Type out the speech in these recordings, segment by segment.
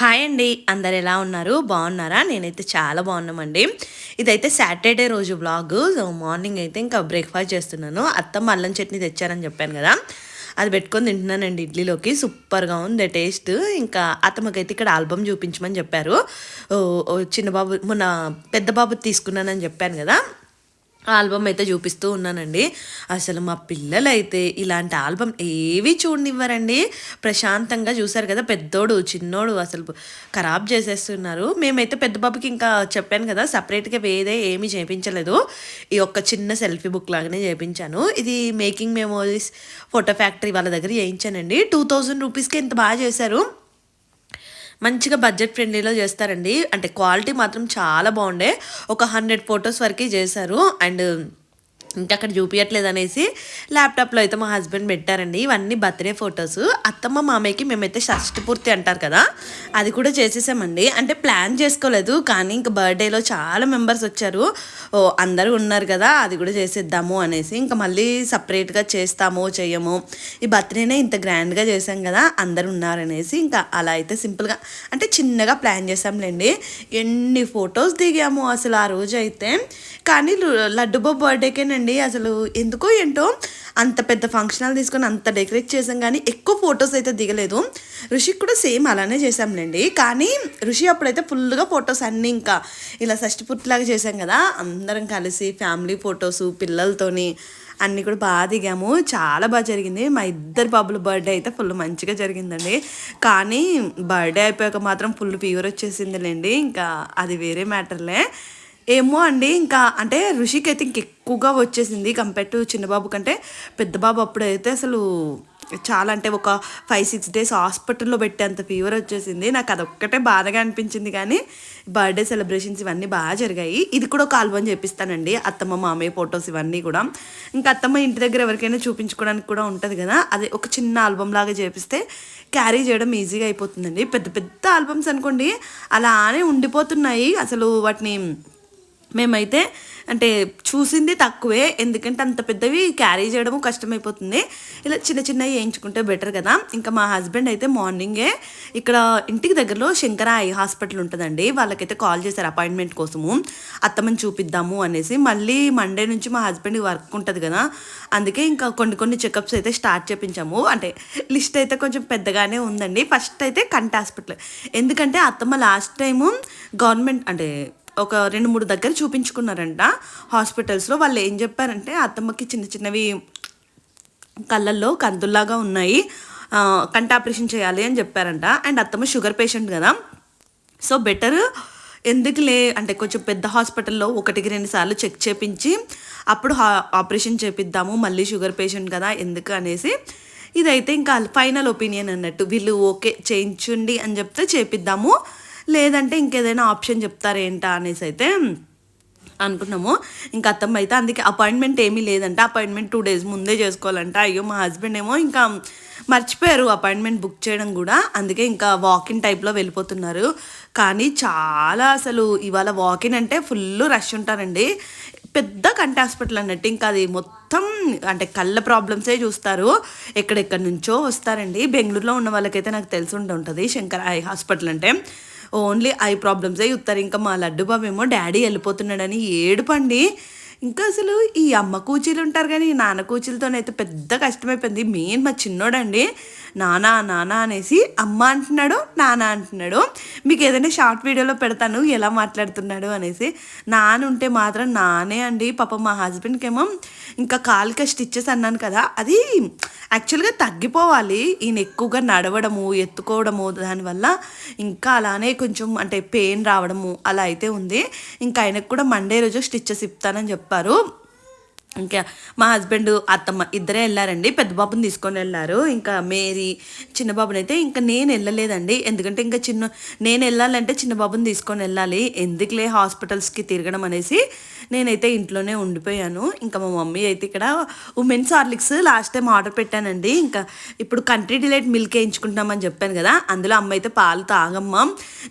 Hi అండి. అందరు ఎలా ఉన్నారు? బాగున్నారా? నేనైతే చాలా బాగున్నామండి. ఇదైతే సాటర్డే రోజు బ్లాగ్ సో మార్నింగ్ అయితే ఇంకా బ్రేక్ఫాస్ట్ చేస్తున్నాను. అత్తమ్మ అల్లం చట్నీ తెచ్చారని చెప్పాను కదా. అది పెట్టుకొని తింటున్నానండి ఇడ్లీలోకి. సూపర్గా ఉంది టేస్ట్ ఇంకా అత్తమ్మకైతే ఇక్కడ ఆల్బమ్ చూపించమని చెప్పారు. ఓ, ఓ చిన్న బాబు మొన్న పెద్ద బాబు తీసుకున్నానని చెప్పాను కదా. ఆల్బమ్ అయితే చూపిస్తూ ఉన్నానండి. అసలు మా పిల్లలైతే ఇలాంటి ఆల్బమ్ ఏవి చూడనివ్వరండి. ప్రశాంతంగా చూశారు కదా పెద్దోడు చిన్నోడు అసలు ఖరాబ్ చేసేస్తున్నారు. మేమైతే పెద్ద బాబుకి ఇంకా చెప్పాను కదా సపరేట్గా వేరే ఏమీ చేయించలేదు ఈ ఒక్క చిన్న సెల్ఫీ బుక్ లాగానే చేయించాను ఇది మేకింగ్ మెమోరీస్ ఫోటో ఫ్యాక్టరీ వాళ్ళ దగ్గర చేయించానండి. టూ థౌజండ్ రూపీస్కి ఎంత బాగా చేశారు. మంచిగా బడ్జెట్ ఫ్రెండ్లీలో చేస్తారండి. అంటే క్వాలిటీ మాత్రం చాలా బాగుండే. ఒక హండ్రెడ్ ఫొటోస్ వరకు చేశారు. అండ్ ఇంకా అక్కడ చూపించట్లేదు అనేసి ల్యాప్టాప్లో అయితే మా హస్బెండ్ పెట్టారండి. ఇవన్నీ బర్త్డే ఫొటోస్. అత్తమ్మ మామయ్యకి మేమైతే షష్టి పూర్తి అంటారు కదా అది కూడా చేసేసామండి. అంటే ప్లాన్ చేసుకోలేదు కానీ ఇంకా బర్త్డేలో చాలా మెంబర్స్ వచ్చారు. ఓ అందరూ ఉన్నారు కదా అది కూడా చేసేద్దాము అనేసి ఇంకా మళ్ళీ సపరేట్గా చేస్తాము చెయ్యము. ఈ బర్త్డేనే ఇంత గ్రాండ్గా చేసాం కదా అందరు ఉన్నారనేసి ఇంకా అలా అయితే సింపుల్గా అంటే చిన్నగా ప్లాన్ చేసాంలేండి ఎన్ని ఫొటోస్ దిగాము అసలు ఆ రోజు అయితే కానీ లు- బర్త్డేకేనండి అండి అసలు ఎందుకో ఏంటో. అంత పెద్ద ఫంక్షన్ హాల్ తీసుకొని అంత డెకరేట్ చేసాం కానీ ఎక్కువ ఫొటోస్ అయితే దిగలేదు. ఋషికి కూడా సేమ్ అలానే చేసాంలేండి కానీ ఋషి అప్పుడైతే ఫుల్గా ఫొటోస్ అన్నీ ఇంకా ఇలా షష్టిపూర్తిలాగా చేసాం కదా. అందరం కలిసి ఫ్యామిలీ ఫొటోస్ పిల్లలతోని అన్నీ కూడా బాగా దిగాము. చాలా బాగా జరిగింది. మా ఇద్దరు బాబుల బర్త్డే అయితే ఫుల్ మంచిగా జరిగిందండి. కానీ బర్త్డే అయిపోయాక మాత్రం ఫుల్ ఫీవర్ వచ్చేసిందిలేండి. ఇంకా అది వేరే మ్యాటర్లే ఏమో అండి ఇంకా అంటే ఋషికి అయితే ఇంకెక్కువగా వచ్చేసింది కంపేర్ టు చిన్నబాబు కంటే. పెద్ద బాబు అప్పుడైతే అసలు చాలా అంటే ఒక ఫైవ్ సిక్స్ డేస్ హాస్పిటల్లో పెట్టేంత ఫీవర్ వచ్చేసింది. నాకు అదొక్కటే బాధగా అనిపించింది కానీ బర్త్డే సెలబ్రేషన్స్ ఇవన్నీ బాగా జరిగాయి. ఇది కూడా ఒక ఆల్బమ్ చేపిస్తానండి అత్తమ్మ మామయ్య ఫొటోస్ ఇవన్నీ కూడా. ఇంకా అత్తమ్మ ఇంటి దగ్గర ఎవరికైనా చూపించుకోవడానికి కూడా ఉంటుంది కదా అదే ఒక చిన్న ఆల్బమ్ లాగా చేపిస్తే క్యారీ చేయడం ఈజీగా అయిపోతుందండి. పెద్ద పెద్ద ఆల్బమ్స్ అనుకోండి అలానే ఉండిపోతున్నాయి. అసలు వాటిని మేమైతే అంటే చూసింది తక్కువే ఎందుకంటే అంత పెద్దవి క్యారీ చేయడం కష్టమైపోతుంది. ఇలా చిన్న చిన్నవి వేయించుకుంటే బెటర్ కదా. ఇంకా మా హస్బెండ్ అయితే మార్నింగే ఇక్కడ ఇంటికి దగ్గరలో శంకర ఐ హాస్పిటల్ ఉంటుందండి. వాళ్ళకైతే కాల్ చేశారు అపాయింట్మెంట్ కోసము. అత్తమ్మని చూపిద్దాము అనేసి. మళ్ళీ మండే నుంచి మా హస్బెండ్ వర్క్ ఉంటుంది కదా. అందుకే ఇంకా కొన్ని కొన్ని చెకప్స్ అయితే స్టార్ట్ చేపించాము. అంటే లిస్ట్ అయితే కొంచెం పెద్దగానే ఉందండి. ఫస్ట్ అయితే కంటి హాస్పిటల్ ఎందుకంటే అత్తమ్మ లాస్ట్ టైము గవర్నమెంట్ అంటే ఒక రెండు మూడు దగ్గర చూపించుకున్నారంట హాస్పిటల్స్లో. వాళ్ళు ఏం చెప్పారంటే అత్తమ్మకి చిన్న చిన్నవి కళ్ళల్లో కందుల్లాగా ఉన్నాయి కంట కంటి ఆపరేషన్ చేయాలి అని చెప్పారంట. అండ్ అత్తమ్మ షుగర్ పేషెంట్ కదా. సో బెటర్ ఎందుకులే అంటే కొంచెం పెద్ద హాస్పిటల్లో ఒకటికి రెండు సార్లు చెక్ చేపించి అప్పుడు హా- ఆపరేషన్ చేపిద్దాము మళ్ళీ షుగర్ పేషెంట్ కదా ఎందుకు అనేసి. ఇదైతే ఇంకా ఫైనల్ ఒపీనియన్ అన్నట్టు వీళ్ళు ఓకే చేయించండి అని చెప్తే చేపిద్దాము. లేదంటే ఇంకేదైనా ఆప్షన్ చెప్తారేంటా అనేసి అయితే అనుకున్నాము. ఇంకా అత్తమ్మ అయితే అందుకే అపాయింట్మెంట్ ఏమీ లేదంట. అపాయింట్మెంట్ టూ డేస్ ముందే చేసుకోవాలంట. అయ్యో మా హస్బెండ్ ఏమో ఇంకా మర్చిపోయారు అపాయింట్మెంట్ బుక్ చేయడం కూడా. అందుకే ఇంకా వాకిన్ టైప్లో వెళ్ళిపోతున్నారు. కానీ చాలా అసలు ఇవాళ వాకిన్ అంటే ఫుల్ రష్ ఉంటారండి. పెద్ద కంటి హాస్పిటల్ అన్నట్టు. ఇంకా అది మొత్తం అంటే కళ్ళ ప్రాబ్లమ్సే చూస్తారు. ఎక్కడెక్కడి నుంచో వస్తారండి. బెంగళూరులో ఉన్న వాళ్ళకైతే నాకు తెలిసి ఉంటుంది. శంకర్ ఐ హాస్పిటల్ అంటే. ఓన్లీ ఐ ప్రాబ్లమ్సే చూస్తారు. ఇంకా మా లడ్డు బాబు ఏమో డాడీ వెళ్ళిపోతున్నాడని ఏడుపండి. ఇంకా అసలు ఈ అమ్మ కూచీలు ఉంటారు కానీ ఈ నాన్న కూచీలతోనైతే పెద్ద కష్టమైపోయింది. మెయిన్ మా చిన్నోడండి. నానా నానా అనేసి అమ్మ అంటున్నాడు నానా అంటున్నాడు. మీకు ఏదైనా షార్ట్ వీడియోలో పెడతాను ఎలా మాట్లాడుతున్నాడు అనేసి. నాన్న ఉంటే మాత్రం నానే అండి పాప మా హస్బెండ్కి ఏమో ఇంకా కాలుక స్టిచ్చెస్ అన్నాను కదా అది యాక్చువల్గా తగ్గిపోవాలి. ఈయన ఎక్కువగా నడవడము ఎత్తుకోవడము దానివల్ల ఇంకా అలానే కొంచెం అంటే పెయిన్ రావడము అలా అయితే ఉంది. ఇంకా ఆయనకు కూడా మండే రోజు స్టిచ్చెస్ ఇప్తానని చెప్పారు. ఇంకా మా హస్బెండ్ అత్తమ్మ ఇద్దరే వెళ్ళారండి. పెద్ద బాబుని తీసుకొని వెళ్ళారు. ఇంకా మేరీ చిన్న బాబుని అయితే ఇంకా నేను వెళ్ళలేదండి. ఎందుకంటే ఇంకా చిన్న నేను వెళ్ళాలంటే చిన్న బాబుని తీసుకొని వెళ్ళాలి. ఎందుకులే హాస్పిటల్స్కి తిరగడం అనేసి నేనైతే ఇంట్లోనే ఉండిపోయాను. ఇంకా మా మమ్మీ అయితే ఇక్కడ women's Horlicks last time order పెట్టానండి. ఇంకా ఇప్పుడు కంట్రీ డిలైట్ మిల్క్ వేయించుకుంటామని చెప్పాను కదా అందులో అమ్మ అయితే పాలు తాగమ్మా.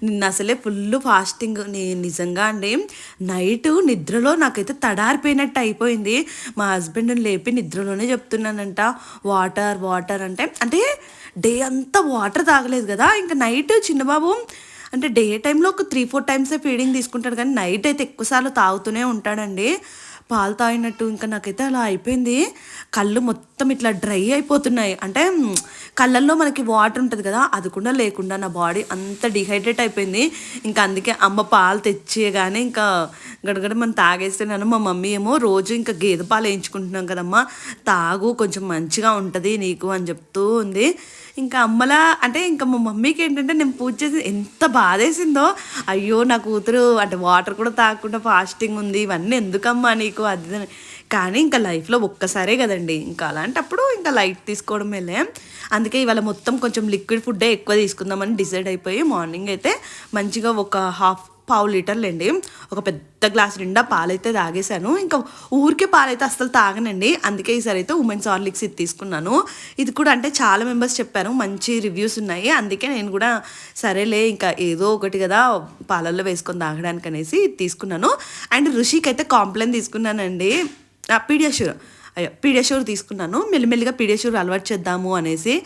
నిన్న అసలే ఫుల్ ఫాస్టింగ్. నేను నిజంగా అండి నైట్ నిద్రలో నాకైతే తడారిపోయినట్టు అయిపోయింది. మా హస్బెండ్ని లేపి నిద్రలోనే చెప్తున్నానంట. వాటర్ వాటర్ అంటే అంటే డే అంతా వాటర్ తాగలేదు కదా. ఇంకా నైట్ చిన్నబాబు అంటే డే టైంలో ఒక త్రీ ఫోర్ టైమ్సే ఫీడింగ్ తీసుకుంటాడు. కానీ నైట్ అయితే ఎక్కువసార్లు తాగుతూనే ఉంటాడండి. పాలు తాగినట్టు ఇంకా నాకైతే అలా అయిపోయింది. కళ్ళు మొత్తం ఇట్లా డ్రై అయిపోతున్నాయి. అంటే కళ్ళల్లో మనకి వాటర్ ఉంటుంది కదా అది కూడా లేకుండా నా బాడీ అంత డిహైడ్రేట్ అయిపోయింది. ఇంకా అందుకే అమ్మ పాలు తెచ్చేయగానే ఇంకా గడగడ మనం తాగేస్తున్నాను మా మమ్మీ ఏమో రోజు ఇంకా గేదె పాలు వేయించుకుంటున్నాం కదమ్మా. తాగు కొంచెం మంచిగా ఉంటుంది నీకు అని చెప్తూ ఉంది. ఇంకా అమ్మలా అంటే ఇంకా మా మమ్మీకి ఏంటంటే నేను పూజ చేసి ఎంత బాధేసిందో అయ్యో నా కూతురు అంటే వాటర్ కూడా తాగకుండా ఫాస్టింగ్ ఉంది ఇవన్నీ ఎందుకమ్మా నీకు అది అని. కానీ ఇంకా లైఫ్లో ఒక్కసారే కదండి ఇంకా అలాంటప్పుడు ఇంకా లైట్ తీసుకోవడం వెళ్ళే అందుకే ఇవాళ మొత్తం కొంచెం లిక్విడ్ ఫుడ్డే ఎక్కువ తీసుకుందామని డిసైడ్ అయిపోయి మార్నింగ్ అయితే మంచిగా ఒక హాఫ్ పావు లీటర్లండి. ఒక పెద్ద గ్లాస్ నిండా పాలైతే తాగేశాను. ఇంకా ఊరికే పాలైతే అస్సలు తాగనండి. అందుకే ఈసారి అయితే ఉమెన్స్ హార్లిక్స్ ఇది తీసుకున్నాను. ఇది కూడా అంటే చాలా మెంబర్స్ చెప్పారు మంచి రివ్యూస్ ఉన్నాయి. అందుకే నేను కూడా సరేలే ఇంకా ఏదో ఒకటి కదా పాలల్లో వేసుకొని తాగడానికి అనేసి తీసుకున్నాను. అండ్ ఋషికి అయితే కాంప్లైన్ తీసుకున్నానండి. పీడియాష్యూర్. పీడియాష్యూర్ తీసుకున్నాను. మెల్లిమెల్లిగా పీడియాష్యూర్ అలవాటు చేద్దాము అనేసి.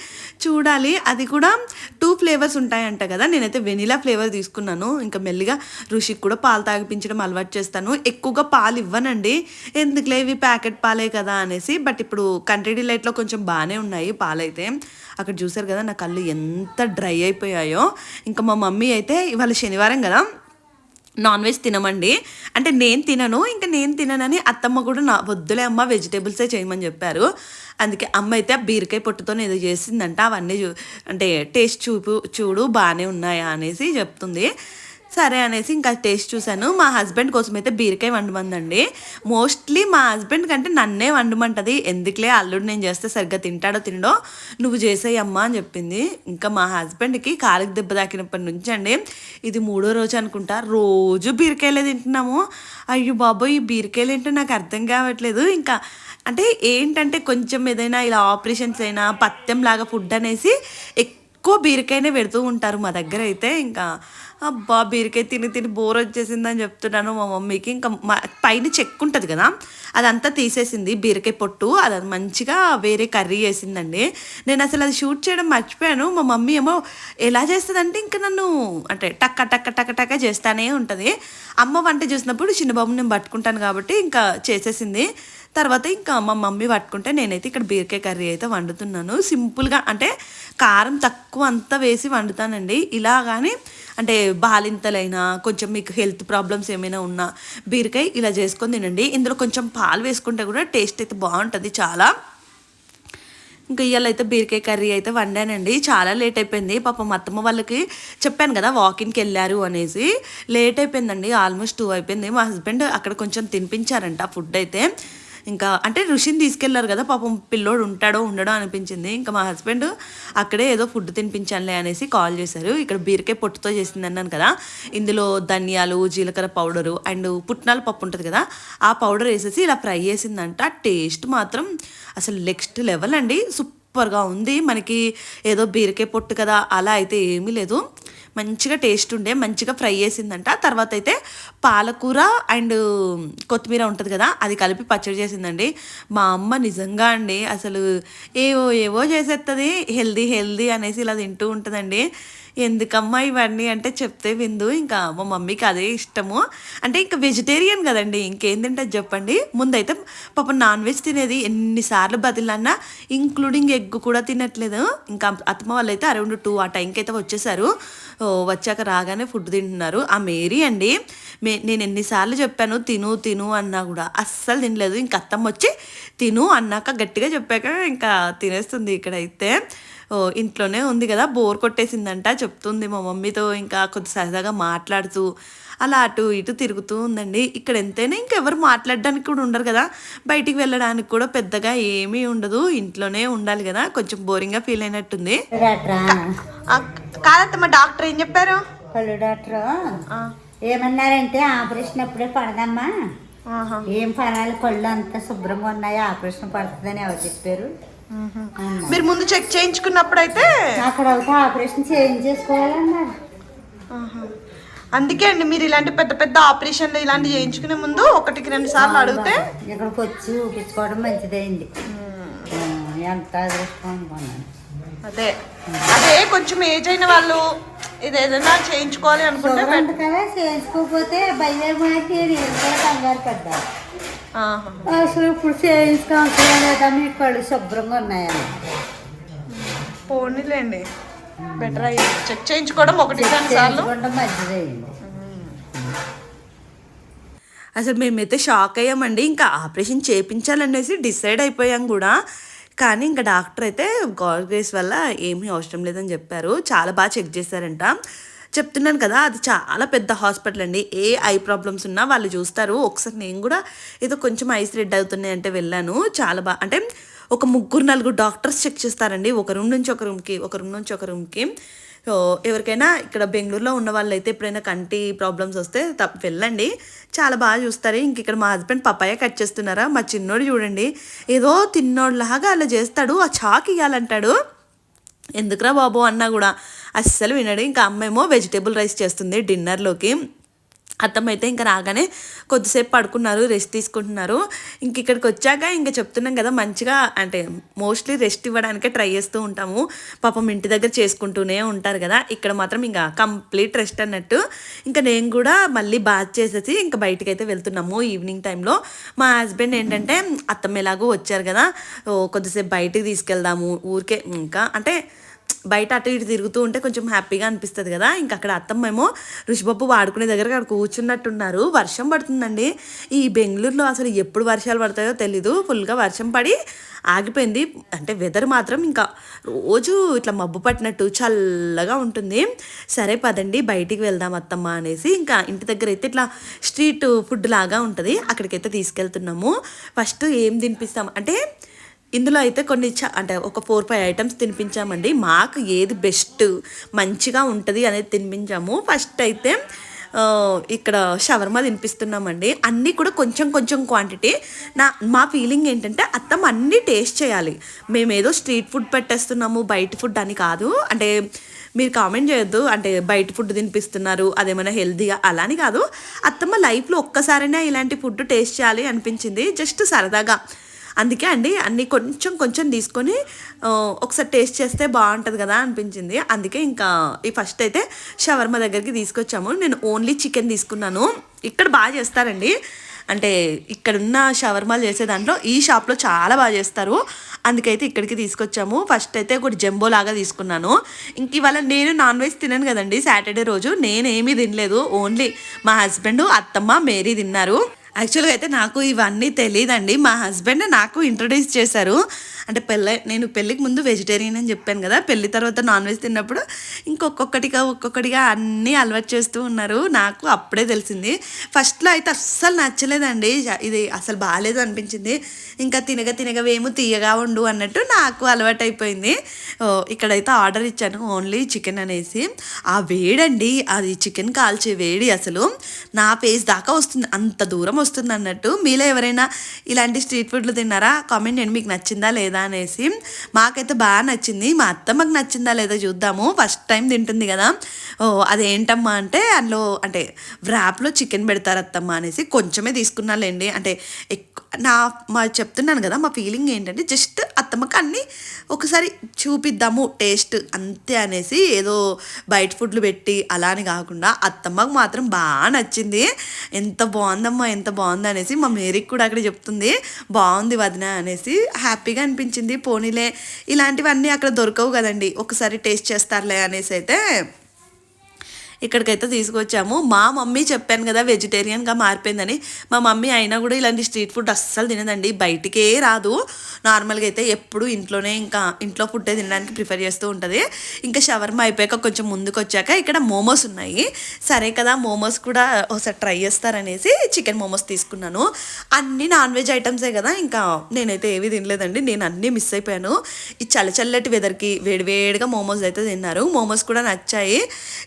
చూడాలి. అది కూడా టూ ఫ్లేవర్స్ ఉంటాయంట కదా. నేనైతే వెనిలా ఫ్లేవర్ తీసుకున్నాను. ఇంకా మెల్లిగా ఋషికి కూడా పాలు తాగిపించడం అలవాటు చేస్తాను. ఎక్కువగా పాలు ఇవ్వనండి. ఎందుకులే ఇవి ప్యాకెట్ పాలే కదా అనేసి. బట్ ఇప్పుడు కంట్రీ డిలైట్లో కొంచెం బాగానే ఉన్నాయి పాలైతే. అక్కడ చూసారు కదా నా కళ్ళు ఎంత డ్రై అయిపోయాయో. ఇంకా మా మమ్మీ అయితే ఇవాళ శనివారం కదా. నాన్ వెజ్ తినమండి. అంటే నేను తినను ఇంకా నేను తిననని అత్తమ్మ కూడా నా వద్దులే అమ్మ వెజిటేబుల్సే చేయమని చెప్పారు. అందుకే అమ్మ అయితే ఆ బీరకాయ పొట్టుతో ఏదో చేసిందంట అవన్నీ చూ అంటే టేస్ట్ చూపు చూడు బాగానే ఉన్నాయా అనేసి చెప్తుంది. సరే అనేసి ఇంకా టేస్ట్ చూశాను. మా హస్బెండ్ కోసం అయితే బీరకాయ వండమందండి. మోస్ట్లీ మా హస్బెండ్ కంటే నన్నే వండమంటది. ఎందుకులే అల్లుడు నేను చేస్తే సరిగ్గా తింటాడో తినడో నువ్వు చేసేయమ్మా అని చెప్పింది. ఇంకా మా హస్బెండ్కి కాలికి దెబ్బ తాకినప్పటి నుంచి అండి ఇది మూడో రోజు అనుకుంటా రోజు బీరకాయలే తింటున్నాము. అయ్యో బాబోయ్ ఈ బీరకాయలు ఏంటో నాకు అర్థం కావట్లేదు. ఇంకా అంటే ఏంటంటే కొంచెం ఏదైనా ఇలా ఆపరేషన్స్ అయినా పత్యం లాగా ఫుడ్ అనేసి ఎక్కువ ఎక్కువ బీరకాయనే పెడుతూ ఉంటారు మా దగ్గర అయితే. ఇంకా అబ్బా బీరకాయ తిని తిని బోర్ వచ్చేసిందని చెప్తున్నాను మా మమ్మీకి. ఇంకా మా పైన చెక్కు ఉంటుంది కదా అదంతా తీసేసింది బీరకాయ పొట్టు. అది మంచిగా వేరే కర్రీ చేసిందండి. నేను అసలు అది షూట్ చేయడం మర్చిపోయాను. మా మమ్మీ ఏమో ఎలా చేస్తుందంటే ఇంకా నన్ను అంటే టక్క టక్క టక్క టక్క చేస్తానే ఉంటుంది. అమ్మ వంట చేసినప్పుడు చిన్నబాబు నేను పట్టుకుంటాను కాబట్టి ఇంకా చేసేసింది. తర్వాత ఇంకా మా మమ్మీ పట్టుకుంటే నేనైతే ఇక్కడ బీరకాయ కర్రీ అయితే వండుతున్నాను. సింపుల్గా అంటే కారం తక్కువ అంతా వేసి వండుతానండి. ఇలా కానీ అంటే బాలింతలైనా కొంచెం మీకు హెల్త్ ప్రాబ్లమ్స్ ఏమైనా ఉన్నా బీరకాయ ఇలా చేసుకొని తినండి. ఇందులో కొంచెం పాలు వేసుకుంటే కూడా టేస్ట్ అయితే బాగుంటుంది చాలా. ఇంకా ఇవాళ అయితే బీరకాయ కర్రీ అయితే వండానండి. చాలా లేట్ అయిపోయింది. పాపం మా అత్తమ్మ వాళ్ళకి చెప్పాను కదా వాకింగ్కి వెళ్ళారు అనేసి. లేట్ అయిపోయిందండి. ఆల్మోస్ట్ టూ అయిపోయింది. మా హస్బెండ్ అక్కడ కొంచెం తినిపించారంట ఫుడ్ అయితే. ఇంకా అంటే ఋషిని తీసుకెళ్ళారు కదా పాపం పిల్లోడు ఉంటాడో ఉండడో అనిపించింది. ఇంకా మా హస్బెండ్ అక్కడే ఏదో ఫుడ్ తినిపించానులే అనేసి కాల్ చేశారు. ఇక్కడ బీరకాయ పొట్టుతో చేసింది అన్నాను కదా. ఇందులో ధనియాలు జీలకర్ర పౌడరు అండ్ పుట్నాల పప్పు ఉంటుంది కదా ఆ పౌడర్ వేసేసి ఇలా ఫ్రై చేసిందంట. టేస్ట్ మాత్రం అసలు నెక్స్ట్ లెవెల్ అండి. సూపర్గా ఉంది. మనకి ఏదో బీరకాయ పొట్టు కదా అలా అయితే ఏమీ లేదు. మంచిగా టేస్ట్ ఉండే మంచిగా ఫ్రై చేసిందంట. తర్వాత అయితే పాలకూర అండ్ కొత్తిమీర ఉంటుంది కదా అది కలిపి పచ్చడి చేసిందండి. మా అమ్మ నిజంగా అండి అసలు ఏవో ఏవో చేసేస్తుంది హెల్దీ హెల్దీ అనేసి ఇలా తింటూ ఉంటుందండి. ఎందుకమ్మా ఇవన్నీ అంటే చెప్తే విందు. ఇంకా మా మమ్మీకి అదే ఇష్టము. అంటే ఇంకా వెజిటేరియన్ కదండి ఇంకేం తింటుంది చెప్పండి. ముందైతే పాపం నాన్ వెజ్ తినేది ఎన్నిసార్లు బదిలన్నా ఇంక్లూడింగ్ ఎగ్ కూడా తినట్లేదు. ఇంకా అత్తమ్మ వాళ్ళు అయితే అరౌండ్ టూ ఆ టైంకి అయితే వచ్చేసారు వచ్చాక రాగానే ఫుడ్ తింటున్నారు. ఆ మేరీ అండి మే నేను ఎన్నిసార్లు చెప్పాను తిను తిను అన్నా కూడా అస్సలు తినలేదు. ఇంకా అత్తమ్మ వచ్చి తిను అన్నాక గట్టిగా చెప్పాక ఇంకా తినేస్తుంది ఇక్కడైతే. ఇంట్లోనే ఉంది కదా బోర్ కొట్టేసిందంట చెప్తుంది మా మమ్మీతో ఇంకా కొద్ది సరదాగా మాట్లాడుతూ అలా అటు ఇటు తిరుగుతూ ఉందండి. ఇక్కడ ఎంతైనా ఇంకెవరు మాట్లాడడానికి కూడా ఉండరు కదా బయటికి వెళ్ళడానికి కూడా పెద్దగా ఏమీ ఉండదు ఇంట్లోనే ఉండాలి కదా కొంచెం బోరింగ్గా ఫీల్ అయినట్టుంది. కాదత్తమ్మ డాక్టర్ ఏం చెప్పారు? పళ్ళు డాక్టర్. ఏమన్నారంటే ఆపరేషన్ అప్పుడే పడదమ్మా. ఏం పడాలి కళ్ళు అంతా శుభ్రంగా ఉన్నాయి ఆపరేషన్ పడుతుందని ఎవరు చెప్పారు. మీరు ముందు చెక్ చేయించుకున్నప్పుడు అయితే అక్కడ ఆపరేషన్ చేంజ్ చేసుకోవాలన్నారు అందుకే అండి మీరు ఇలాంటి పెద్ద పెద్ద ఆపరేషన్లు ఇలాంటివి చేయించుకునే ముందు ఒకటికి రెండు సార్లు అడిగితే ఇక్కడికి వచ్చి చూపించుకోవడం మంచిదైంది. ఆ, ఎంత అదృష్టం అనుకున్నాను. అదే. అదే కొంచెం ఏజ్ అయిన వాళ్ళు ఇది ఏదైనా చేయించుకోవాలి అనుకుంటే బయలుదేరడానికి నేను కూడా కంగారు పడ్డా. ఆహా. అసలు ఇప్పుడు చేయించుకోవాల్సిన లేదా? మీ కళ్ళు శుభ్రంగా ఉన్నాయని. పోనీలేండి. బెటర్ అయ్యి చెక్ చేయించుకోవడం ఒకటి రెండు సార్లు. మంచిదయ్యింది. అసలు మేమైతే షాక్ అయ్యామండి. ఇంకా ఆపరేషన్ చేయించాలనేసి డిసైడ్ అయిపోయాం కూడా. కానీ ఇంకా డాక్టర్ అయితే గాడ్ గ్రేస్ వల్ల ఏమీ అవసరం లేదని చెప్పారు. చాలా బాగా చెక్ చేశారంట. చెప్తున్నాను కదా అది చాలా పెద్ద హాస్పిటల్ అండి. ఏ ఐ ప్రాబ్లమ్స్ ఉన్నా వాళ్ళు చూస్తారు. ఒకసారి నేను కూడా ఏదో కొంచెం ఐస్ రెడ్ అవుతున్నాయి అంటే వెళ్ళాను. చాలా బాగా అంటే ఒక ముగ్గురు నలుగురు డాక్టర్స్ చెక్ చేస్తారండి. ఒక రూమ్ నుంచి ఒక రూమ్కి ఒక రూమ్ నుంచి ఒక రూమ్కి. సో ఎవరికైనా ఇక్కడ బెంగళూరులో ఉన్న వాళ్ళు అయితే ఎప్పుడైనా కంటి ప్రాబ్లమ్స్ వస్తే తప్ప వెళ్ళండి. చాలా బాగా చూస్తారు. ఇంక ఇక్కడ మా హస్బెండ్ పపాయ కట్ చేస్తున్నారా? మా చిన్నోడు చూడండి. ఏదో తిన్నోడులాగా అలా చేస్తాడు. ఆ చాక్ ఇవ్వాలంటాడు ఎందుకురా బాబు అన్నా కూడా. అస్సలు వినడు. ఇంకా అమ్మేమో వెజిటేబుల్ రైస్ చేస్తుంది డిన్నర్లోకి అత్తమ్మ అయితే ఇంకా రాగానే కొద్దిసేపు పడుకున్నారు రెస్ట్ తీసుకుంటున్నారు. ఇంక ఇక్కడికి వచ్చాక ఇంకా చెప్తున్నాం కదా మంచిగా అంటే మోస్ట్లీ రెస్ట్ ఇవ్వడానికే ట్రై చేస్తూ ఉంటాము. పాపం ఇంటి దగ్గర చేసుకుంటూనే ఉంటారు కదా ఇక్కడ మాత్రం ఇంకా కంప్లీట్ రెస్ట్ అన్నట్టు. ఇంకా నేను కూడా మళ్ళీ బాత్ చేసేసి ఇంకా బయటికి అయితే వెళ్తున్నాము ఈవినింగ్ టైంలో మా హస్బెండ్ ఏంటంటే అత్తమ్మ ఎలాగో వచ్చారు కదా ఓ కొద్దిసేపు బయటికి తీసుకెళ్దాము ఊరికే ఇంకా అంటే బయట అటు ఇటు తిరుగుతూ ఉంటే కొంచెం హ్యాపీగా అనిపిస్తుంది కదా. ఇంకా అక్కడ అత్తమ్మేమో ఏమో వాడుకునే దగ్గర అక్కడ కూర్చున్నట్టున్నారు. వర్షం పడుతుందండి. ఈ బెంగళూరులో అసలు ఎప్పుడు వర్షాలు పడతాయో తెలీదు. ఫుల్గా వర్షం పడి ఆగిపోయింది. అంటే వెదర్ మాత్రం ఇంకా రోజు ఇట్లా మబ్బు పట్టినట్టు చల్లగా ఉంటుంది. సరే పదండి బయటికి వెళ్దాం అత్తమ్మ అనేసి ఇంకా ఇంటి దగ్గర అయితే ఇట్లా స్ట్రీట్ ఫుడ్ లాగా ఉంటుంది. అక్కడికైతే తీసుకెళ్తున్నాము. ఫస్ట్ ఏం తినిపిస్తాం? అంటే ఇందులో అయితే కొన్ని చ- అంటే ఒక ఫోర్ ఫైవ్ ఐటమ్స్ తినిపించామండి. మాకు ఏది బెస్ట్ మంచిగా ఉంటుంది అనేది తినిపించాము. ఫస్ట్ అయితే ఇక్కడ షవర్మా తినిపిస్తున్నామండి. అన్నీ కూడా కొంచెం కొంచెం క్వాంటిటీ నా మా ఫీలింగ్ ఏంటంటే అత్తమ్మ అన్నీ టేస్ట్ చేయాలి. మేము ఏదో స్ట్రీట్ ఫుడ్ పెట్టేస్తున్నాము బయట ఫుడ్ అని కాదు. అంటే మీరు కామెంట్ చేయొద్దు. అంటే బయట ఫుడ్ తినిపిస్తున్నారు అదేమైనా హెల్తీగా అలా అని కాదు. అత్తమ్మ లైఫ్లో ఒక్కసారైనా ఇలాంటి ఫుడ్ టేస్ట్ చేయాలి అనిపించింది. జస్ట్ సరదాగా అందుకే అండి అన్నీ కొంచెం కొంచెం తీసుకొని ఒకసారి టేస్ట్ చేస్తే బాగుంటుంది కదా అనిపించింది. అందుకే ఇంకా ఈ ఫస్ట్ అయితే షవర్మ దగ్గరికి తీసుకొచ్చాము. నేను ఓన్లీ చికెన్ తీసుకున్నాను. ఇక్కడ బాగా చేస్తారండి. అంటే ఇక్కడున్న షవర్మాలు చేసే దాంట్లో ఈ షాప్లో చాలా బాగా చేస్తారు. అందుకైతే ఇక్కడికి తీసుకొచ్చాము. ఫస్ట్ అయితే ఒకటి జంబో లాగా తీసుకున్నాను. ఇంక ఇవాళ నేను నాన్ వెజ్ తినను కదండి. సాటర్డే రోజు నేనేమీ తినలేదు. ఓన్లీ మా హస్బెండ్ అత్తమ్మ మేరీ తిన్నారు. యాక్చువల్గా అయితే నాకు ఇవన్నీ తెలియదండి మా హస్బెండ్ నాకు ఇంట్రడ్యూస్ చేశారు. అంటే పెళ్ళి నేను పెళ్ళికి ముందు వెజిటేరియన్ అని చెప్పాను కదా పెళ్ళి తర్వాత నాన్ వెజ్ తిన్నప్పుడు ఇంకొక్కొక్కటిగా ఒక్కొక్కటిగా అన్నీ అలవాటు చేస్తూ ఉన్నారు. నాకు అప్పుడే తెలిసింది. ఫస్ట్లో అయితే అస్సలు నచ్చలేదండి. ఇది అసలు బాగాలేదు అనిపించింది. ఇంకా తినగ తినగవేమో తీయగా ఉండు అన్నట్టు నాకు అలవాటు అయిపోయింది ఇక్కడైతే ఆర్డర్ ఇచ్చాను ఓన్లీ చికెన్ అనేసి. ఆ వేడండి అది చికెన్ కాల్చే వేడి అసలు. నా ఫేస్ దాకా వస్తుంది అంత దూరం వస్తుంది అన్నట్టు. మీలో ఎవరైనా ఇలాంటి స్ట్రీట్ ఫుడ్లు తిన్నారా? కామెంట్ నేను మీకు నచ్చిందా లేదా అనేసి మాకైతే బాగా నచ్చింది. మా అత్తమ్మకి నచ్చిందా లేదా చూద్దాము. ఫస్ట్ టైం తింటుంది కదా. ఓ అదేంటమ్మా అంటే అందులో అంటే వ్రాప్లో చికెన్ పెడతారు అత్తమ్మ అనేసి కొంచెమే తీసుకున్నాలేండి అంటే ఎక్కువ నా మా చెప్తున్నాను కదా మా ఫీలింగ్ ఏంటంటే జస్ట్ అత్తమ్మకి అన్నీ ఒకసారి చూపిద్దాము టేస్ట్ అంతే అనేసి ఏదో బయట ఫుడ్లు పెట్టి అలా అని కాకుండా అత్తమ్మకు మాత్రం బాగా నచ్చింది. ఎంత బాగుందమ్మా ఎంత బాగుంది అనేసి మా మేరీకి కూడా అక్కడ చెప్తుంది. బాగుంది వదిన అనేసి హ్యాపీగా అనిపించింది. పోనీలే ఇలాంటివన్నీ అక్కడ దొరకవు కదండి. ఒకసారి టేస్ట్ చేస్తారులే అనేసి అయితే ఇక్కడికైతే తీసుకొచ్చాము. మా మమ్మీ చెప్పాను కదా వెజిటేరియన్గా మారిపోయిందని. మా మమ్మీ అయినా కూడా ఇలాంటి స్ట్రీట్ ఫుడ్ అస్సలు తినదండి. బయటికే రాదు. నార్మల్గా అయితే ఎప్పుడు ఇంట్లోనే ఇంకా ఇంట్లో ఫుడ్డే తినడానికి ప్రిఫర్ చేస్తూ ఉంటుంది. ఇంకా షవర్మ అయిపోయాక కొంచెం ముందుకు వచ్చాక ఇక్కడ మోమోస్ ఉన్నాయి. సరే కదా మోమోస్ కూడా ఒకసారి ట్రై చేస్తారనేసి చికెన్ మోమోస్ తీసుకున్నాను. అన్ని నాన్ వెజ్ ఐటమ్సే కదా ఇంకా నేనైతే ఏవి తినలేదండి. నేను అన్నీ మిస్ అయిపోయాను. ఈ చల్లచల్లటి వెదర్కి వేడివేడిగా మోమోస్ అయితే తిన్నారు. మోమోస్ కూడా నచ్చాయి.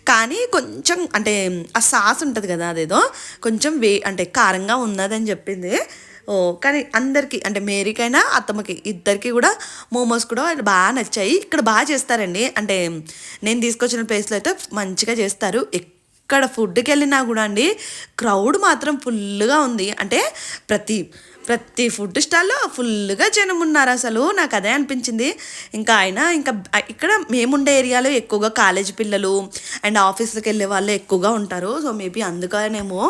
కానీ కొంచెం కొంచెం అంటే ఆ సాస్ ఉంటుంది కదా అదేదో కొంచెం వే అంటే కారంగా ఉన్నదని చెప్పింది. ఓ కానీ అందరికీ అంటే మేరీకైనా అత్తమ్మకి ఇద్దరికి కూడా మోమోస్ కూడా బాగా నచ్చాయి. ఇక్కడ బాగా చేస్తారండి. అంటే నేను తీసుకొచ్చిన ప్లేస్లో అయితే మంచిగా చేస్తారు. ఎక్కడ ఫుడ్కి వెళ్ళినా కూడా అండి క్రౌడ్ మాత్రం ఫుల్గా ఉంది. అంటే ప్రతి ప్రతి ఫుడ్ స్టాల్లో ఫుల్గా జనం ఉన్నారు అసలు. నాకు అదే అనిపించింది. ఇంకా ఆయన ఇంకా ఇక్కడ మేముండే ఏరియాలో ఎక్కువగా కాలేజ్ పిల్లలు అండ్ ఆఫీస్కి వెళ్ళే వాళ్ళు ఎక్కువగా ఉంటారు. సో మేబీ అందుకనేమో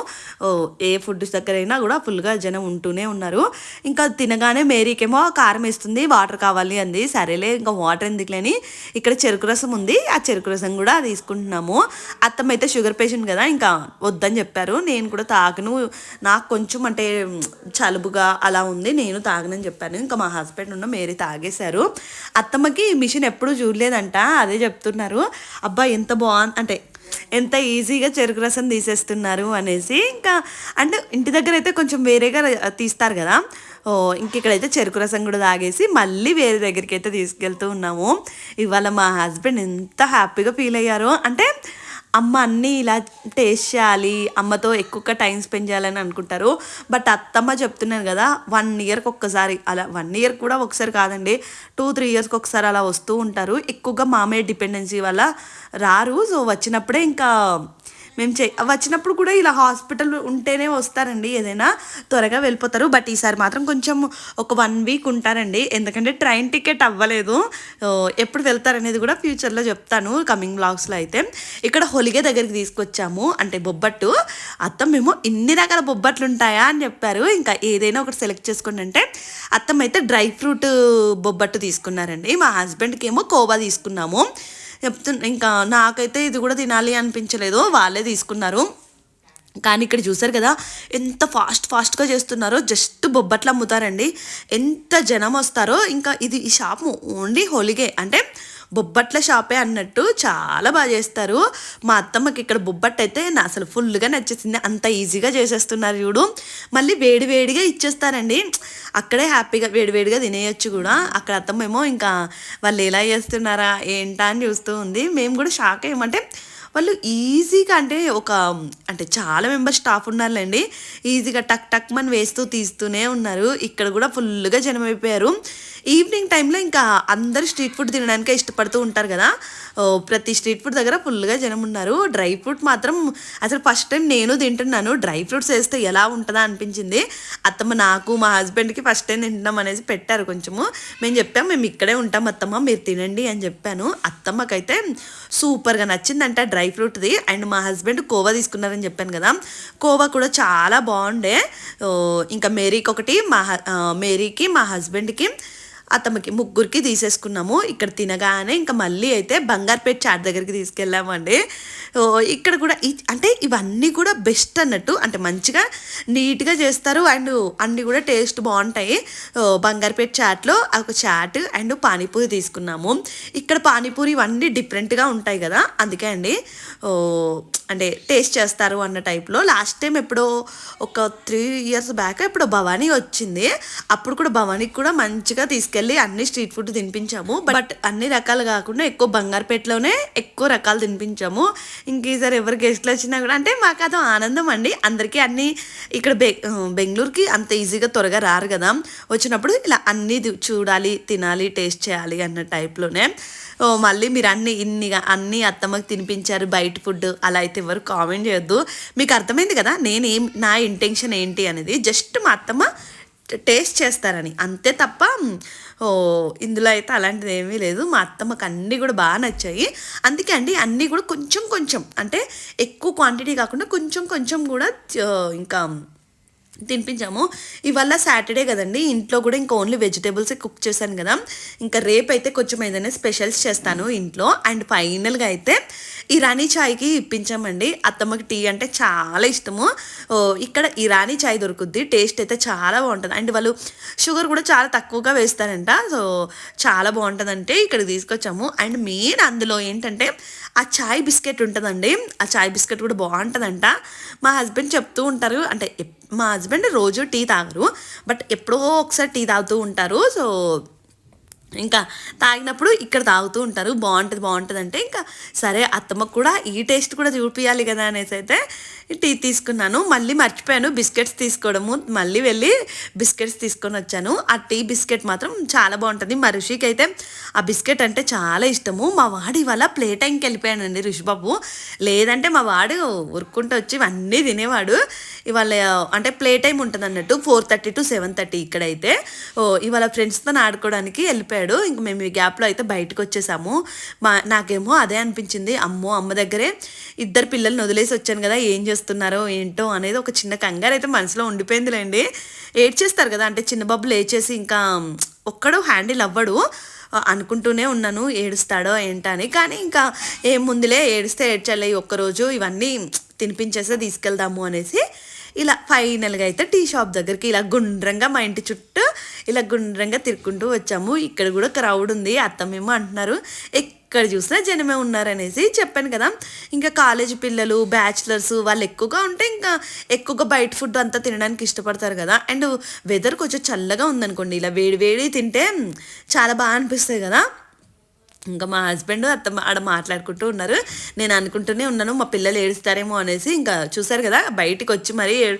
ఏ ఫుడ్ దగ్గర అయినా కూడా ఫుల్గా జనం ఉంటూనే ఉన్నారు. ఇంకా తినగానే మేరీకేమో కారం వేస్తుంది వాటర్ కావాలి అంది. సరేలే ఇంకా వాటర్ ఎందుకులేని? ఇక్కడ చెరుకు రసం ఉంది ఆ చెరుకు రసం కూడా తీసుకుంటున్నాము. అత్తమ్మ అయితే షుగర్ పేషెంట్ కదా ఇంకా వద్దని చెప్పారు. నేను కూడా తాకను నాకు కొంచెం అంటే చలుబుగా అలా ఉంది నేను తాగనని చెప్పాను. ఇంకా మా హస్బెండ్ ఉన్న మేరీ తాగేశారు. అత్తమ్మకి మిషన్ ఎప్పుడూ చూడలేదంట అదే చెప్తున్నారు. అబ్బా ఎంత బాగుంది అంటే ఎంత ఈజీగా చెరుకు రసం తీసేస్తున్నారు అనేసి ఇంకా అంటే ఇంటి దగ్గర అయితే కొంచెం వేరేగా తీస్తారు కదా. ఓ ఇంకెక్కడైతే చెరుకు రసం కూడా తాగేసి మళ్ళీ వేరే దగ్గరికి అయితే తీసుకెళ్తూ ఉన్నాము. ఇవాళ మా హస్బెండ్ ఎంత హ్యాపీగా ఫీల్ అయ్యారో అంటే అమ్మ అన్నీ ఇలా టేస్ట్ చేయాలి అమ్మతో ఎక్కువ టైం స్పెండ్ చేయాలని అనుకుంటారు. బట్ అత్తమ్మ చెప్తున్నారు కదా వన్ ఇయర్కి ఒక్కసారి అలా వన్ ఇయర్ కూడా ఒకసారి కాదండి టూ త్రీ ఇయర్స్కి ఒకసారి అలా వస్తూ ఉంటారు. ఎక్కువగా మామయ్య డిపెండెన్సీ వల్ల రారు. సో వచ్చినప్పుడే ఇంకా మేము చే వచ్చినప్పుడు కూడా ఇలా హాస్పిటల్ ఉంటేనే వస్తారండి ఏదైనా. త్వరగా వెళ్ళిపోతారు. బట్ ఈసారి మాత్రం కొంచెం ఒక వన్ వీక్ ఉంటారండి. ఎందుకంటే ట్రైన్ టికెట్ అవ్వలేదు. ఎప్పుడు వెళ్తారనేది కూడా ఫ్యూచర్లో చెప్తాను. కమింగ్ బ్లాగ్స్లో అయితే. ఇక్కడ హొలిగే దగ్గరికి తీసుకొచ్చాము. అంటే బొబ్బట్టు. అత్తం మేము ఇన్ని రకాల బొబ్బట్లు ఉంటాయా అని చెప్పారు. ఇంకా ఏదైనా ఒకటి సెలెక్ట్ చేసుకోండి అంటే అత్తం అయితే డ్రై ఫ్రూట్ బొబ్బట్టు తీసుకున్నారండి. మా హస్బెండ్కి ఏమో కోవా తీసుకున్నాము. చెప్తున్నా ఇంకా నాకైతే ఇది కూడా తినాలి అనిపించలేదు వాళ్ళే తీసుకున్నారు. కానీ ఇక్కడ చూసారు కదా ఎంత ఫాస్ట్ ఫాస్ట్గా చేస్తున్నారో జస్ట్ బొబ్బట్లు అమ్ముతారండి. ఎంత జనం వస్తారో ఇంకా ఇది ఈ షాప్ ఓన్లీ హోలిగే. అంటే బొబ్బట్ల షాపే అన్నట్టు చాలా బాగా చేస్తారు. మా అత్తమ్మకి ఇక్కడ బొబ్బట్టు అయితే నా అసలు ఫుల్గా నచ్చేసింది. అంత ఈజీగా చేసేస్తున్నారు చూడు. మళ్ళీ వేడి వేడిగా ఇచ్చేస్తారండి. అక్కడే హ్యాపీగా వేడివేడిగా తినేయచ్చు తినేయొచ్చు కూడా. అక్కడ అత్తమ్మ ఏమో ఇంకా వాళ్ళు ఎలా చేస్తున్నారా ఏంటా అని చూస్తూ ఉంది. మేము కూడా షాక్ ఏమంటే వాళ్ళు ఈజీగా అంటే ఒక అంటే చాలా మెంబర్స్ స్టాఫ్ ఉన్నారులేండి. ఈజీగా టక్ టక్ మని వేస్తూ తీస్తూనే ఉన్నారు. ఇక్కడ కూడా ఫుల్గా జనం అయిపోయారు ఈవినింగ్ టైంలో ఇంకా అందరూ స్ట్రీట్ ఫుడ్ తినడానికే ఇష్టపడుతూ ఉంటారు కదా. ప్రతి స్ట్రీట్ ఫుడ్ దగ్గర ఫుల్గా జనం ఉన్నారు. డ్రై ఫ్రూట్ మాత్రం అసలు ఫస్ట్ టైం నేను తింటున్నాను. డ్రై ఫ్రూట్స్ వేస్తే ఎలా ఉంటుందా అనిపించింది. అత్తమ్మ నాకు మా హస్బెండ్కి ఫస్ట్ టైం తింటున్నాం అనేసి పెట్టారు కొంచెము. మేము చెప్పాం మేము ఇక్కడే ఉంటాం అత్తమ్మ మీరు తినండి అని చెప్పాను. అత్తమ్మకైతే సూపర్గా నచ్చిందంట డ్రై ఫ్రూట్ది. అండ్ మా హస్బెండ్ కోవా తీసుకున్నారని చెప్పాను కదా. కోవా కూడా చాలా బాగుండే. ఇంకా మేరీకి ఒకటి మా మేరీకి మా హస్బెండ్కి అత్తమ్మకి ముగ్గురికి తీసేసుకున్నాము. ఇక్కడ తినగానే ఇంకా మళ్ళీ అయితే బంగారుపేట చాట్ దగ్గరికి తీసుకెళ్ళామండి. ఇక్కడ కూడా అంటే ఇవన్నీ కూడా బెస్ట్ అన్నట్టు అంటే మంచిగా నీట్గా చేస్తారు. అండ్ అన్నీ కూడా టేస్ట్ బాగుంటాయి. ఓ, బంగారుపేట చాట్లో ఒక చాట్ అండ్ పానీపూరి తీసుకున్నాము. ఇక్కడ పానీపూరి ఇవన్నీ డిఫరెంట్గా ఉంటాయి కదా అందుకే అండి. అంటే టేస్ట్ చేస్తారు అన్న టైప్లో. లాస్ట్ టైం ఎప్పుడో ఒక త్రీ ఇయర్స్ బ్యాక్ ఎప్పుడో భవానీ వచ్చింది. అప్పుడు కూడా భవానీకి కూడా మంచిగా తీసుకెళ్ళి అన్ని స్ట్రీట్ ఫుడ్ తినిపించాము. బట్ అన్ని రకాలు కాకుండా ఎక్కువ బంగారుపేటలోనే ఎక్కువ రకాలు తినిపించాము. ఇంక ఈసారి ఎవరు గెస్ట్లు వచ్చినా కూడా అంటే మాకు అదో ఆనందం అండి. అందరికీ అన్ని ఇక్కడ బె బెంగళూరుకి అంత ఈజీగా త్వరగా రారు కదా. వచ్చినప్పుడు ఇలా అన్నీ చూడాలి తినాలి టేస్ట్ చేయాలి అన్న టైప్లోనే. మళ్ళీ మీరు అన్ని ఇన్ని అన్ని అత్తమ్మకి తినిపించారు బయట ఫుడ్ అలా అయితే ఎవరు కామెంట్ చేయొద్దు. మీకు అర్థమైంది కదా నేనేం నా ఇంటెన్షన్ ఏంటి అనేది జస్ట్ మా అత్తమ్మ టేస్ట్ చేస్తారని. అంతే తప్ప ఓ ఇందులో అయితే అలాంటిది ఏమీ లేదు. మా అత్తమ్మకి అన్నీ కూడా బాగా నచ్చాయి. అందుకే అండి అన్నీ కూడా కొంచెం కొంచెం అంటే ఎక్కువ క్వాంటిటీ కాకుండా కొంచెం కొంచెం కూడా ఇంకా తినిపించాము. ఇవాళ సాటర్డే కదండి. ఇంట్లో కూడా ఇంకా ఓన్లీ వెజిటేబుల్సే కుక్ చేశాను కదా. ఇంకా రేపు అయితే కొంచెం ఏదైనా స్పెషల్స్ చేస్తాను ఇంట్లో. అండ్ ఫైనల్గా అయితే ఇరానీ చాయ్కి ఇప్పించామండి. అత్తమ్మకి టీ అంటే చాలా ఇష్టము. ఇక్కడ ఇరానీ చాయ్ దొరుకుద్ది. టేస్ట్ అయితే చాలా బాగుంటుంది. అండ్ వాళ్ళు షుగర్ కూడా చాలా తక్కువగా వేస్తారంట. సో చాలా బాగుంటుందంటే ఇక్కడ తీసుకొచ్చాము. అండ్ మెయిన్ అందులో ఏంటంటే ఆ చాయ్ బిస్కెట్ ఉంటుందండి. ఆ చాయ్ బిస్కెట్ కూడా బాగుంటుందంట. మా హస్బెండ్ చెప్తూ ఉంటారు. అంటే మా హస్బెండ్ రోజు టీ తాగరు. బట్ ఎప్పుడో ఒకసారి టీ తాగుతూ ఉంటారు. సో ఇంకా తాగినప్పుడు ఇక్కడ తాగుతూ ఉంటారు. బాగుంటుంది బాగుంటుంది అంటే ఇంకా సరే అత్తమ్మకు కూడా ఈ టేస్ట్ కూడా చూపించాలి కదా అనేసి అయితే టీ తీసుకున్నాను. మళ్ళీ మర్చిపోయాను బిస్కెట్స్ తీసుకోవడము. మళ్ళీ వెళ్ళి బిస్కెట్స్ తీసుకొని వచ్చాను. ఆ టీ బిస్కెట్ మాత్రం చాలా బాగుంటుంది. మా ఋషికి అయితే ఆ బిస్కెట్ అంటే చాలా ఇష్టము. మా వాడు ఇవాళ ప్లే టైంకి వెళ్ళిపోయానండి ఋషిబాబు. లేదంటే మా వాడు ఉరుక్కుంటూ వచ్చి ఇవన్నీ తినేవాడు. ఇవాళ అంటే ప్లే టైం ఉంటుంది అన్నట్టు four thirty to seven thirty ఇక్కడైతే. ఓ ఇవాళ ఫ్రెండ్స్తో ఆడుకోవడానికి వెళ్ళిపోయాడు. ఇంక మేము ఈ గ్యాప్లో అయితే బయటకు వచ్చేసాము. మా నాకేమో అదే అనిపించింది. అమ్మో అమ్మ దగ్గరే ఇద్దరు పిల్లల్ని వదిలేసి వచ్చాను కదా ఏం చేస్తున్నారో ఏంటో అనేది ఒక చిన్న కంగారు అయితే మనసులో ఉండిపోయిందిలేండి. ఏడ్చేస్తారు కదా అంటే చిన్న బాబు లేచేసి ఇంకా ఒక్కడు హ్యాండిల్ అవ్వడు. అనుకుంటూనే ఉన్నాను ఏడుస్తాడో ఏంటని కానీ ఇంకా ఏం ముందులే ఏడిస్తే ఏడ్చాలి ఒక్కరోజు ఇవన్నీ తినిపించేస్తే తీసుకెళ్దాము అనేసి ఇలా ఫైనల్గా అయితే టీ షాప్ దగ్గరికి ఇలా గుండ్రంగా మా ఇంటి చుట్టూ ఇలా గుండ్రంగా తిరుక్కుంటూ వచ్చాము. ఇక్కడ కూడా క్రౌడ్ ఉంది అత్తమేమో అంటున్నారు. ఎక్కడ చూసినా జనమే ఉన్నారనేసి చెప్పాను కదా. ఇంకా కాలేజ్ పిల్లలు బ్యాచిలర్స్ వాళ్ళు ఎక్కువగా ఉంటే ఇంకా ఎక్కువగా బయట ఫుడ్ అంతా తినడానికి ఇష్టపడతారు కదా. అండ్ వెదర్ కొంచెం చల్లగా ఉందనుకోండి ఇలా వేడి వేడి తింటే చాలా బాగా అనిపిస్తాయి కదా. ఇంకా మా హస్బెండ్ అత్త ఆడ మాట్లాడుకుంటూ ఉన్నారు. నేను అనుకుంటూనే ఉన్నాను మా పిల్లలు ఏడుస్తారేమో అనేసి. ఇంకా చూసారు కదా బయటికి వచ్చి మరీ ఏ-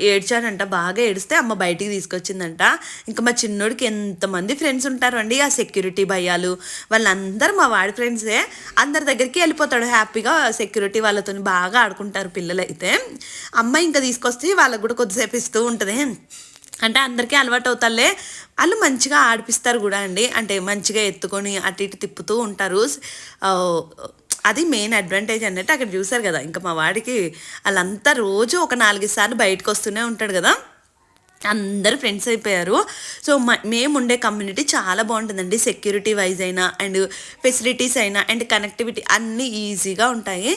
ఏడ్చాడంట బాగా ఏడిస్తే అమ్మ బయటికి తీసుకొచ్చిందంట. ఇంకా మా చిన్నోడికి ఎంతమంది ఫ్రెండ్స్ ఉంటారు అండి ఆ సెక్యూరిటీ భయాలు. వాళ్ళందరూ మా వాడి ఫ్రెండ్సే. అందరి దగ్గరికి వెళ్ళిపోతాడు హ్యాపీగా సెక్యూరిటీ వాళ్ళతో బాగా ఆడుకుంటారు పిల్లలైతే. అమ్మ ఇంకా తీసుకొస్తే వాళ్ళకు కూడా కొద్దిసేపు ఇస్తూ ఉంటుంది. అంటే అందరికీ అలవాటు అవుతారులే వాళ్ళు మంచిగా ఆడిపిస్తారు కూడా అండి. అంటే మంచిగా ఎత్తుకొని అటు ఇటు తిప్పుతూ ఉంటారు. అది మెయిన్ అడ్వాంటేజ్ అన్నట్టు అక్కడ చూసారు కదా. ఇంకా మా వాడికి వాళ్ళంతా రోజు ఒక నాలుగు సార్లు బయటకు వస్తూనే ఉంటాడు కదా. అందరు ఫ్రెండ్స్ అయిపోయారు. సో మ మేము ఉండే కమ్యూనిటీ చాలా బాగుంటుందండి. సెక్యూరిటీ వైజ్ అయినా అండ్ ఫెసిలిటీస్ అయినా అండ్ కనెక్టివిటీ అన్నీ ఈజీగా ఉంటాయి.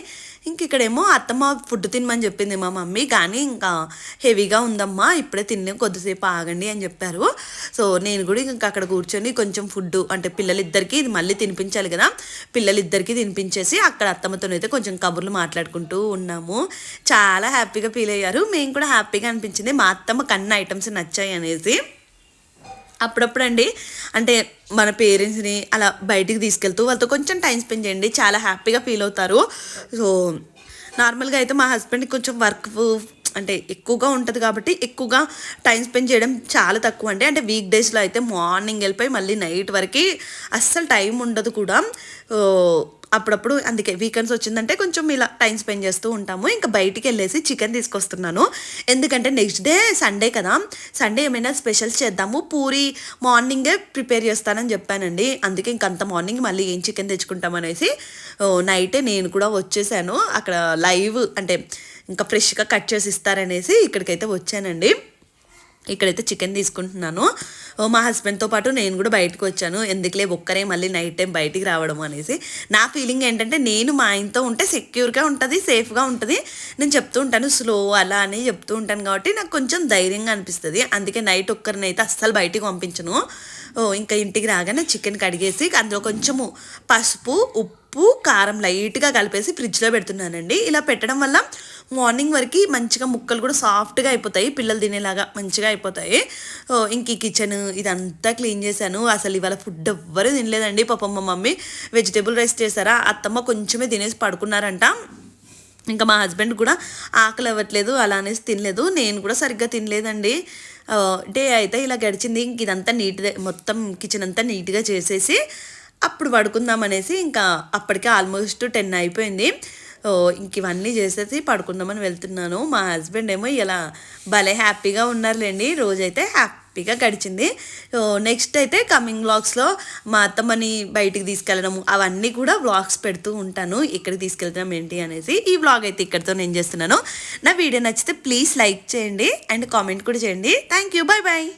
ఇంక ఇక్కడేమో అత్తమ్మ ఫుడ్ తినమని చెప్పింది మా మమ్మీ కానీ ఇంకా హెవీగా ఉందమ్మా ఇప్పుడే తిన్నే కొద్దిసేపు ఆగండి అని చెప్పారు. సో నేను కూడా ఇంకా అక్కడ కూర్చొని కొంచెం ఫుడ్ అంటే పిల్లలిద్దరికీ ఇది మళ్ళీ తినిపించాలి కదా పిల్లలిద్దరికీ తినిపించేసి అక్కడ అత్తమ్మతోనైతే కొంచెం కబుర్లు మాట్లాడుకుంటూ ఉన్నాము. చాలా హ్యాపీగా ఫీల్ అయ్యారు. మేము కూడా హ్యాపీగా అనిపించింది. మా అత్తమ్మ కన్న ఐటమ్స్ నచ్చాయి అనేసి. అప్పుడప్పుడు అండి అంటే మన పేరెంట్స్ని అలా బయటికి తీసుకెళ్తూ వాళ్ళతో కొంచెం టైం స్పెండ్ చేయండి చాలా హ్యాపీగా ఫీల్ అవుతారు. సో నార్మల్గా అయితే మా హస్బెండ్కి కొంచెం వర్క్ అంటే ఎక్కువగా ఉంటుంది కాబట్టి ఎక్కువగా టైం స్పెండ్ చేయడం చాలా తక్కువ అండి. అంటే వీక్ డేస్లో అయితే మార్నింగ్ వెళ్ళిపోయి మళ్ళీ నైట్ వరకు అస్సలు టైం ఉండదు కూడా. అప్పుడప్పుడు అందుకే వీకెండ్స్ వచ్చిందంటే కొంచెం ఇలా టైం స్పెండ్ చేస్తూ ఉంటాము. ఇంకా బయటికి వెళ్ళేసి చికెన్ తీసుకొస్తున్నాను. ఎందుకంటే నెక్స్ట్ డే సండే కదా. సండే ఏమైనా స్పెషల్స్ చేద్దాము. పూరి మార్నింగే ప్రిపేర్ చేస్తానని చెప్పానండి. అందుకే ఇంకంత మార్నింగ్ మళ్ళీ ఏం చికెన్ తెచ్చుకుంటామనేసి ఓ, నైటే నేను కూడా వచ్చేసాను. అక్కడ లైవ్ అంటే ఇంకా ఫ్రెష్గా కట్ చేసి ఇస్తారనేసి ఇక్కడికైతే వచ్చానండి. ఇక్కడైతే చికెన్ తీసుకుంటున్నాను. మా హస్బెండ్తో పాటు నేను కూడా బయటకు వచ్చాను. ఎందుకులే ఒక్కరే మళ్ళీ నైట్ టైం బయటికి రావడం అనేసి. నా ఫీలింగ్ ఏంటంటే నేను మా ఆయనతో ఉంటే సెక్యూర్గా ఉంటుంది సేఫ్గా ఉంటుంది. నేను చెప్తూ ఉంటాను స్లో అలా అని చెప్తూ ఉంటాను కాబట్టి నాకు కొంచెం ధైర్యంగా అనిపిస్తుంది. అందుకే నైట్ ఒక్కరిని అయితే అస్సలు బయటికి పంపించను. ఓ, ఇంకా ఇంటికి రాగానే చికెన్ కడిగేసి అందులో కొంచెము పసుపు ఉప్పు కారం లైట్గా కలిపేసి ఫ్రిడ్జ్లో పెడుతున్నానండి. ఇలా పెట్టడం వల్ల మార్నింగ్ వరకు మంచిగా ముక్కలు కూడా సాఫ్ట్గా అయిపోతాయి. పిల్లలు తినేలాగా మంచిగా అయిపోతాయి. ఇంక ఈ కిచెన్ ఇదంతా క్లీన్ చేశాను. అసలు ఇవాళ ఫుడ్ ఎవ్వరూ తినలేదండి. పాపం మా మమ్మీ వెజిటేబుల్ రైస్ చేశారా అత్తమ్మ కొంచెమే తినేసి పడుకున్నారంట. ఇంకా మా హస్బెండ్ కూడా ఆకలి అవ్వట్లేదు అలా అనేసి తినలేదు. నేను కూడా సరిగ్గా తినలేదండి. డే అయితే ఇలా గడిచింది. ఇంక ఇదంతా నీట్గా మొత్తం కిచెన్ అంతా నీట్గా చేసేసి అప్పుడు పడుకుందాం అనేసి ఇంకా అప్పటికే ఆల్మోస్ట్ టెన్ అయిపోయింది. ఇంక ఇవన్నీ చేసేసి పడుకుందామని వెళ్తున్నాను. మా హస్బెండ్ ఏమో ఇలా భలే హ్యాపీగా ఉన్నారులేండి. రోజైతే హ్యాపీగా గడిచింది. సో నెక్స్ట్ అయితే కమింగ్ వ్లాగ్స్లో మా అత్తమ్మని బయటికి తీసుకెళ్ళడం అవన్నీ కూడా వ్లాగ్స్ పెడుతూ ఉంటాను. ఇక్కడికి తీసుకెళ్తాం ఏంటి అనేసి ఈ వ్లాగ్ అయితే ఇక్కడితో నేను చేస్తున్నాను. నా వీడియో నచ్చితే ప్లీజ్ లైక్ చేయండి. అండ్ కామెంట్ కూడా చేయండి. Thank you. Bye bye